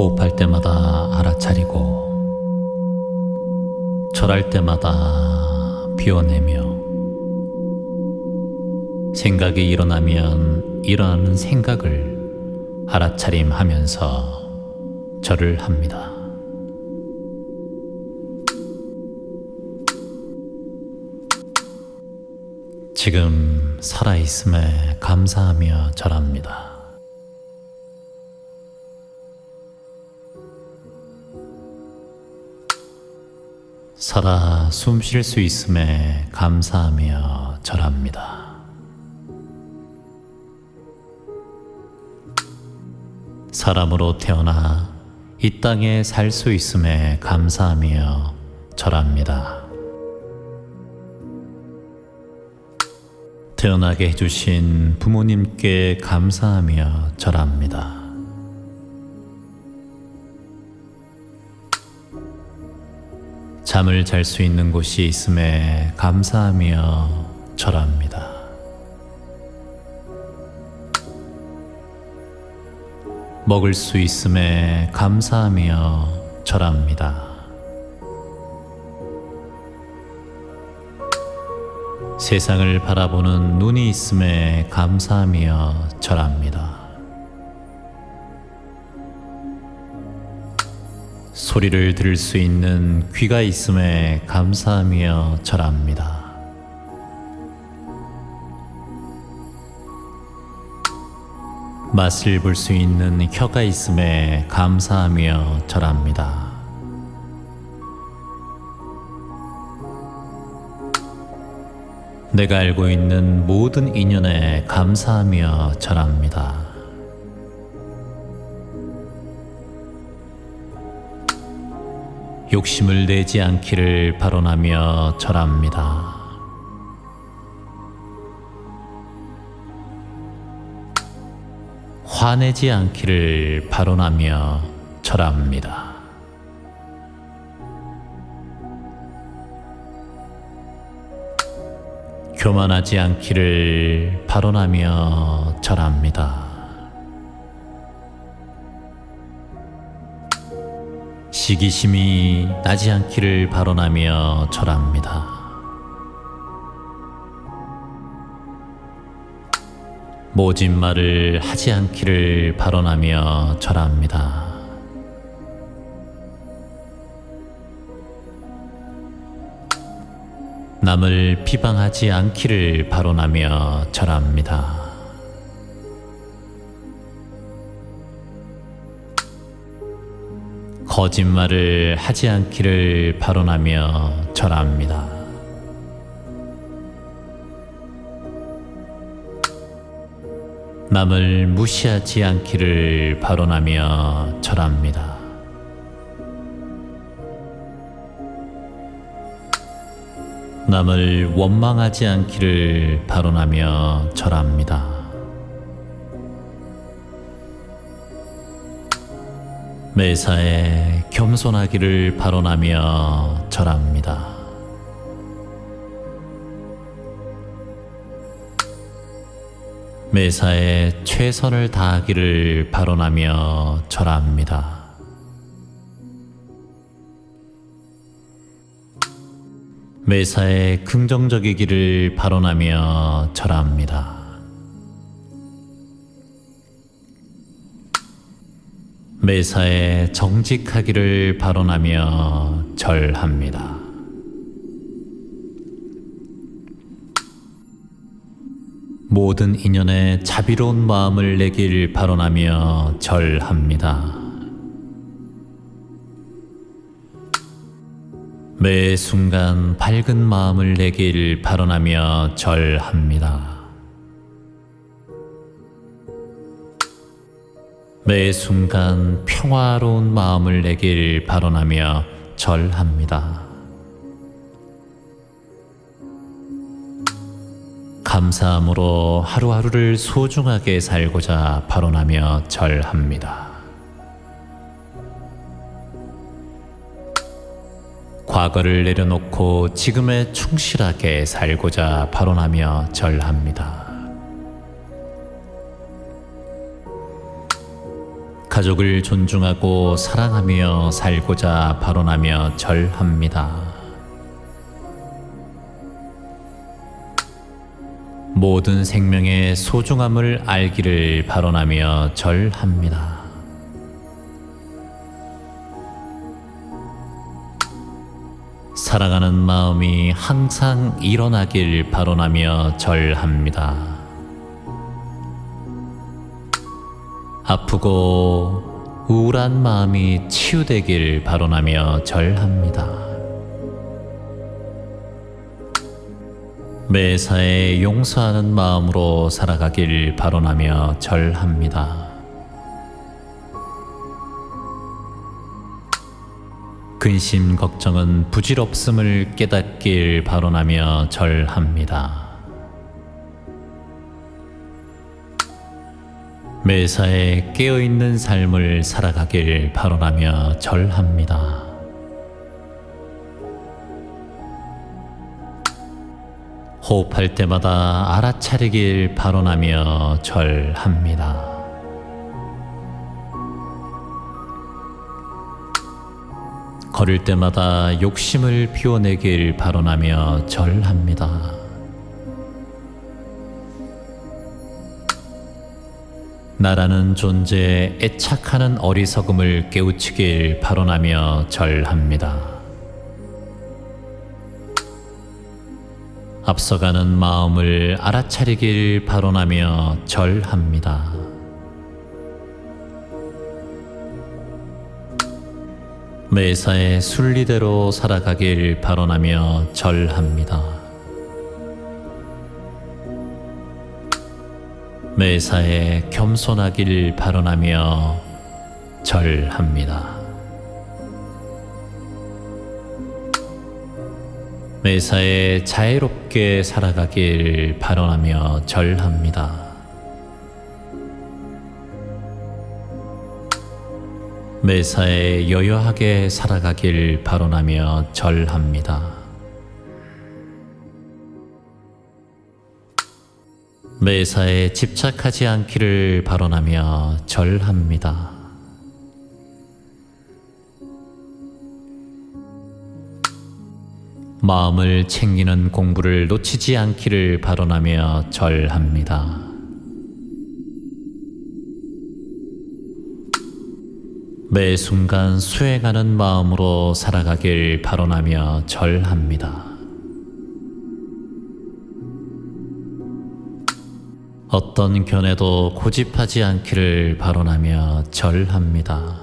호흡할 때마다 알아차리고 절할 때마다 비워내며 생각이 일어나면 일어나는 생각을 알아차림하면서 절을 합니다. 지금 살아있음에 감사하며 절합니다. 살아 숨 쉴 수 있음에 감사하며 절합니다. 사람으로 태어나 이 땅에 살 수 있음에 감사하며 절합니다. 태어나게 해주신 부모님께 감사하며 절합니다. 잠을 잘 수 있는 곳이 있음에 감사하며 절합니다. 먹을 수 있음에 감사하며 절합니다. 세상을 바라보는 눈이 있음에 감사하며 절합니다. 소리를 들을 수 있는 귀가 있음에 감사하며 절합니다. 맛을 볼 수 있는 혀가 있음에 감사하며 절합니다. 내가 알고 있는 모든 인연에 감사하며 절합니다. 욕심을 내지 않기를 발언하며 절합니다. 화내지 않기를 발언하며 절합니다. 교만하지 않기를 발언하며 절합니다. 시기심이 나지 않기를 발언하며 절합니다. 모진 말을 하지 않기를 발언하며 절합니다. 남을 비방하지 않기를 발언하며 절합니다. 거짓말을 하지 않기를 발언하며 절합니다. 남을 무시하지 않기를 발언하며 절합니다. 남을 원망하지 않기를 발언하며 절합니다. 매사에 겸손하기를 발언하며 절합니다. 매사에 최선을 다하기를 발언하며 절합니다. 매사에 긍정적이기를 발언하며 절합니다. 매사에 정직하기를 발언하며 절합니다. 모든 인연에 자비로운 마음을 내길 발언하며 절합니다. 매 순간 밝은 마음을 내길 발언하며 절합니다. 매 순간 평화로운 마음을 내길 발언하며 절합니다. 감사함으로 하루하루를 소중하게 살고자 발언하며 절합니다. 과거를 내려놓고 지금에 충실하게 살고자 발언하며 절합니다. 가족을 존중하고 사랑하며 살고자 발언하며 절합니다. 모든 생명의 소중함을 알기를 발언하며 절합니다. 사랑하는 마음이 항상 일어나길 발언하며 절합니다. 아프고 우울한 마음이 치유되길 발언하며 절합니다. 매사에 용서하는 마음으로 살아가길 발언하며 절합니다. 근심 걱정은 부질없음을 깨닫길 발언하며 절합니다. 매사에 깨어있는 삶을 살아가길 발언하며 절합니다. 호흡할 때마다 알아차리길 발언하며 절합니다. 걸을 때마다 욕심을 피워내길 발언하며 절합니다. 나라는 존재에 애착하는 어리석음을 깨우치길 발언하며 절합니다. 앞서가는 마음을 알아차리길 발언하며 절합니다. 매사에 순리대로 살아가길 발언하며 절합니다. 매사에 겸손하길 발언하며 절합니다. 매사에 자애롭게 살아가길 발언하며 절합니다. 매사에 여여하게 살아가길 발언하며 절합니다. 매사에 집착하지 않기를 발언하며 절합니다. 마음을 챙기는 공부를 놓치지 않기를 발언하며 절합니다. 매 순간 수행하는 마음으로 살아가길 발언하며 절합니다. 어떤 견해도 고집하지 않기를 발언하며 절합니다.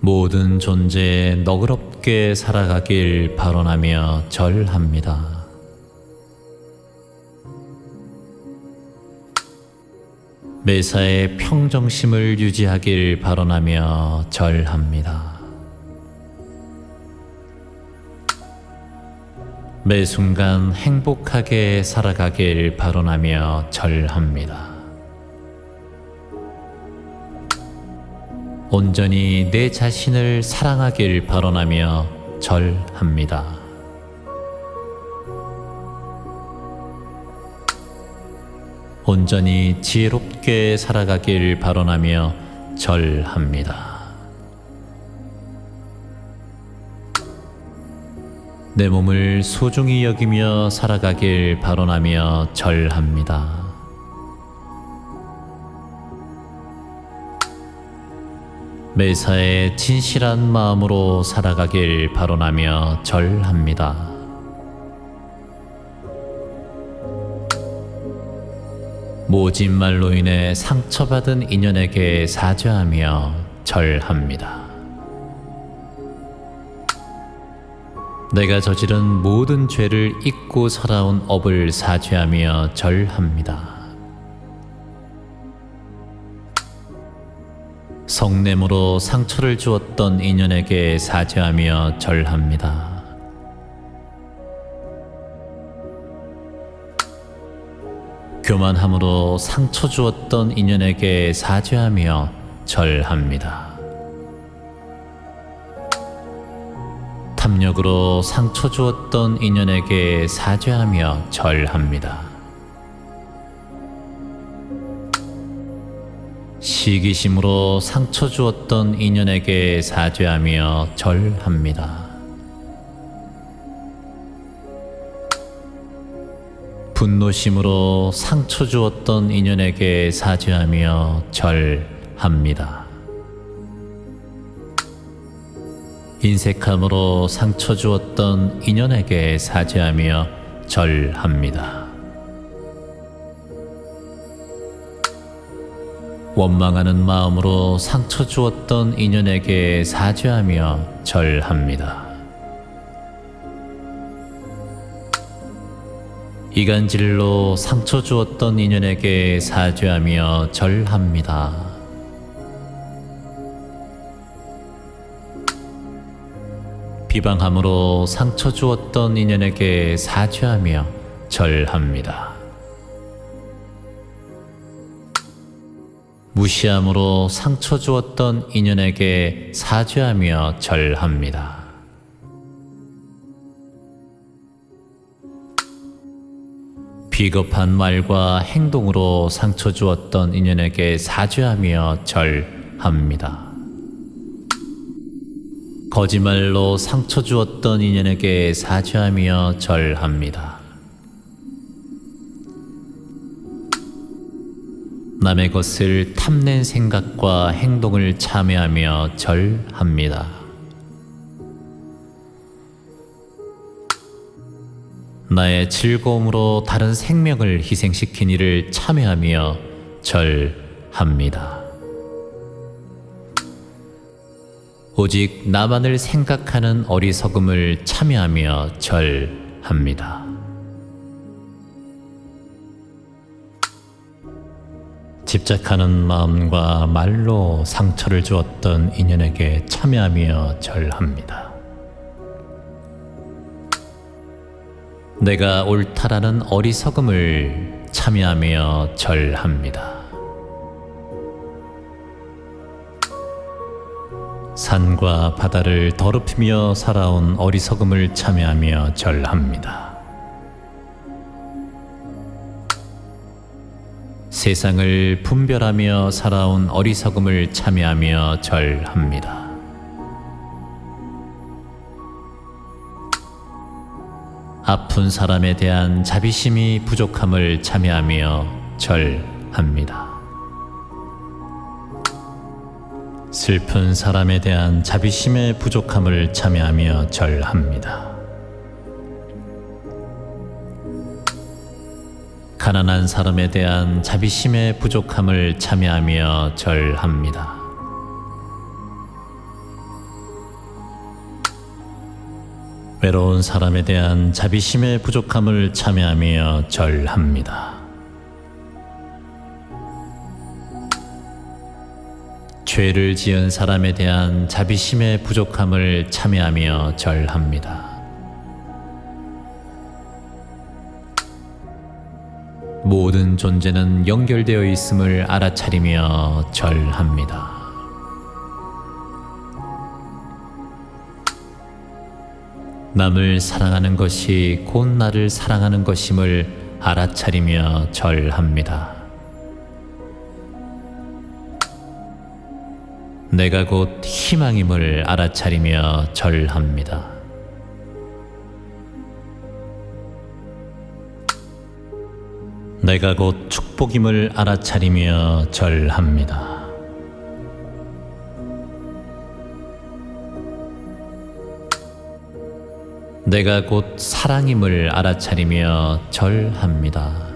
모든 존재에 너그럽게 살아가길 발언하며 절합니다. 매사에 평정심을 유지하길 발언하며 절합니다. 매 순간 행복하게 살아가길 발언하며 절합니다. 온전히 내 자신을 사랑하길 발언하며 절합니다. 온전히 지혜롭게 살아가길 발언하며 절합니다. 내 몸을 소중히 여기며 살아가길 발언하며 절합니다. 매사에 진실한 마음으로 살아가길 발언하며 절합니다. 모진 말로 인해 상처받은 인연에게 사죄하며 절합니다. 내가 저지른 모든 죄를 잊고 살아온 업을 사죄하며 절합니다. 성냄으로 상처를 주었던 인연에게 사죄하며 절합니다. 교만함으로 상처 주었던 인연에게 사죄하며 절합니다. 탐욕으로 상처 주었던 인연에게 사죄하며 절합니다. 시기심으로 상처 주었던 인연에게 사죄하며 절합니다. 분노심으로 상처 주었던 인연에게 사죄하며 절합니다. 인색함으로 상처 주었던 인연에게 사죄하며 절합니다. 원망하는 마음으로 상처 주었던 인연에게 사죄하며 절합니다. 이간질로 상처 주었던 인연에게 사죄하며 절합니다. 비방함으로 상처 주었던 인연에게 사죄하며 절합니다. 무시함으로 상처 주었던 인연에게 사죄하며 절합니다. 비겁한 말과 행동으로 상처 주었던 인연에게 사죄하며 절합니다. 거짓말로 상처 주었던 인연에게 사죄하며 절합니다. 남의 것을 탐낸 생각과 행동을 참여하며 절합니다. 나의 즐거움으로 다른 생명을 희생시킨 일을 참여하며 절합니다. 오직 나만을 생각하는 어리석음을 참여하며 절합니다. 집착하는 마음과 말로 상처를 주었던 인연에게 참여하며 절합니다. 내가 옳다라는 어리석음을 참여하며 절합니다. 산과 바다를 더럽히며 살아온 어리석음을 참여하며 절합니다. 세상을 분별하며 살아온 어리석음을 참여하며 절합니다. 아픈 사람에 대한 자비심이 부족함을 참여하며 절합니다. 슬픈 사람에 대한 자비심의 부족함을 참여하며 절합니다. 가난한 사람에 대한 자비심의 부족함을 참여하며 절합니다. 외로운 사람에 대한 자비심의 부족함을 참여하며 절합니다. 죄를 지은 사람에 대한 자비심의 부족함을 참여하며 절합니다. 모든 존재는 연결되어 있음을 알아차리며 절합니다. 남을 사랑하는 것이 곧 나를 사랑하는 것임을 알아차리며 절합니다. 내가 곧 희망임을 알아차리며 절합니다. 내가 곧 축복임을 알아차리며 절합니다. 내가 곧 사랑임을 알아차리며 절합니다.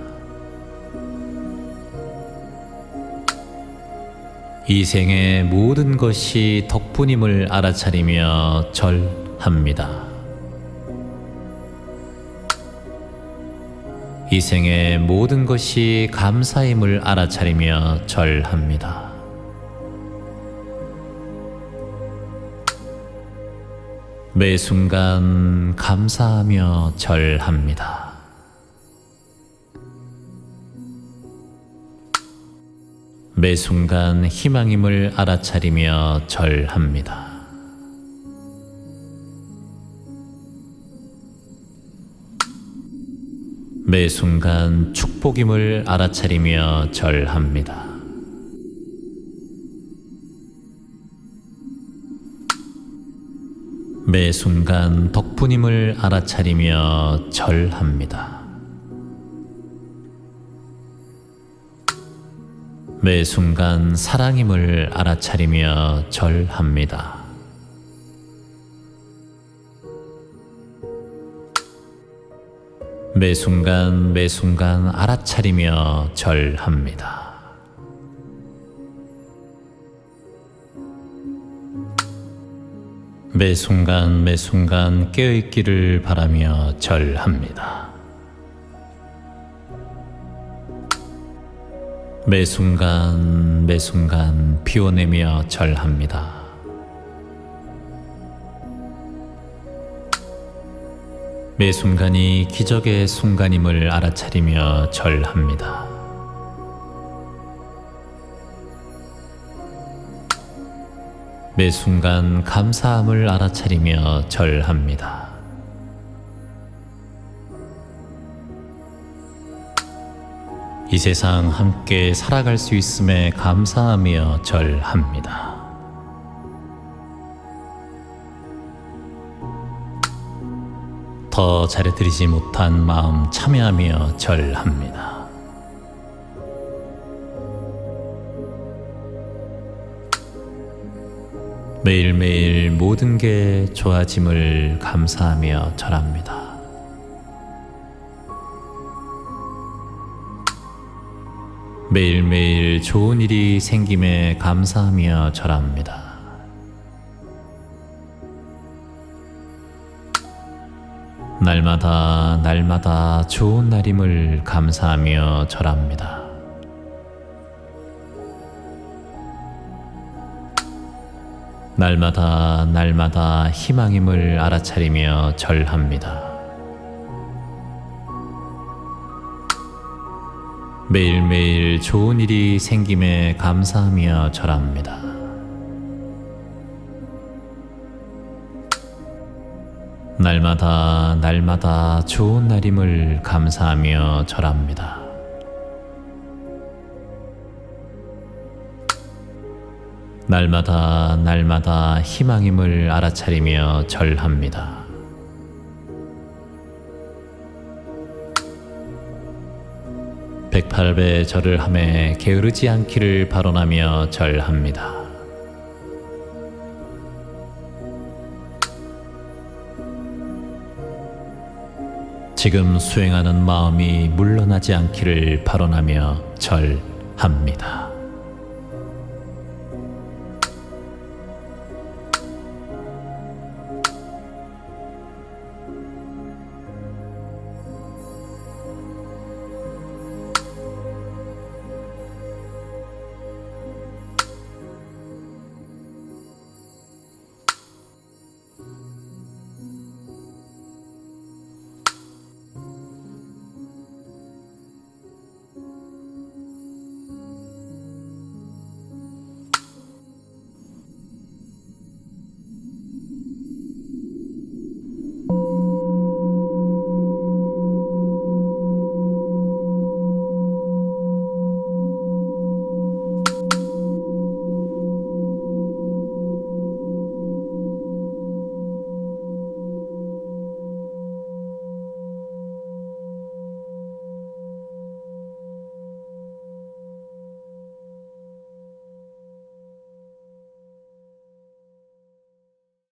이 생의 모든 것이 덕분임을 알아차리며 절합니다. 이 생의 모든 것이 감사임을 알아차리며 절합니다. 매 순간 감사하며 절합니다. 매 순간 희망임을 알아차리며 절합니다. 매 순간 축복임을 알아차리며 절합니다. 매 순간 덕분임을 알아차리며 절합니다. 매 순간 사랑임을 알아차리며 절합니다. 매 순간 매 순간 알아차리며 절합니다. 매 순간 매 순간 깨어있기를 바라며 절합니다. 매 순간 매 순간 피워내며 절합니다. 매 순간이 기적의 순간임을 알아차리며 절합니다. 매 순간 감사함을 알아차리며 절합니다. 이 세상 함께 살아갈 수 있음에 감사하며 절합니다. 더 잘해드리지 못한 마음 참여하며 절합니다. 매일매일 모든 게 좋아짐을 감사하며 절합니다. 매일매일 좋은 일이 생김에 감사하며 절합니다. 날마다 날마다 좋은 날임을 감사하며 절합니다. 날마다 날마다 희망임을 알아차리며 절합니다. 매일매일 좋은 일이 생김에 감사하며 절합니다. 날마다 날마다 좋은 날임을 감사하며 절합니다. 날마다 날마다 희망임을 알아차리며 절합니다. 백팔배 절을 함에 게으르지 않기를 발언하며 절합니다. 지금 수행하는 마음이 물러나지 않기를 발언하며 절합니다.